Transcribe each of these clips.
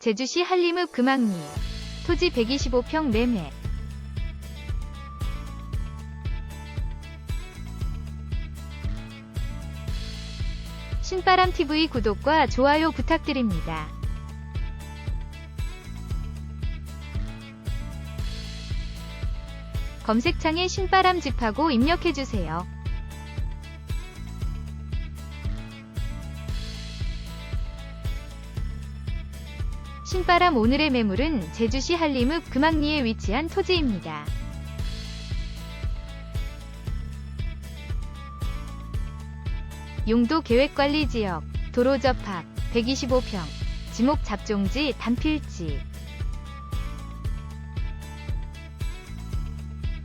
제주시 한림읍 금악리 토지 125평 매매 신바람TV 구독과 좋아요 부탁드립니다. 검색창에 신바람 집하고 입력해주세요. 신바람 오늘의 매물은 제주시 한림읍 금악리에 위치한 토지입니다. 용도 계획관리지역, 도로 접합, 125평, 지목 잡종지 단필지.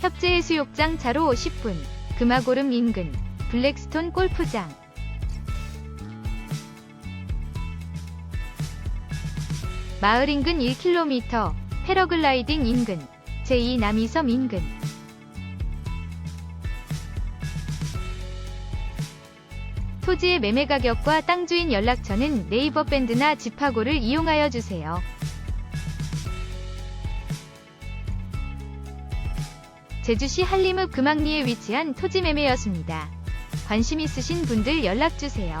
협재해수욕장 차로 10분, 금화고름 인근, 블랙스톤 골프장. 마을 인근 1km, 패러글라이딩 인근, 제2 남이섬 인근. 토지의 매매 가격과 땅 주인 연락처는 네이버 밴드나 지파고를 이용하여 주세요. 제주시 한림읍 금악리에 위치한 토지 매매였습니다. 관심 있으신 분들 연락 주세요.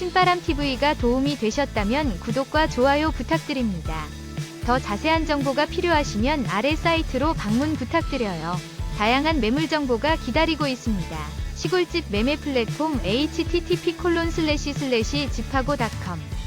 신바람TV가 도움이 되셨다면 구독과 좋아요 부탁드립니다. 더 자세한 정보가 필요하시면 아래 사이트로 방문 부탁드려요. 다양한 매물 정보가 기다리고 있습니다. 시골집 매매 플랫폼 http:// 집하고.com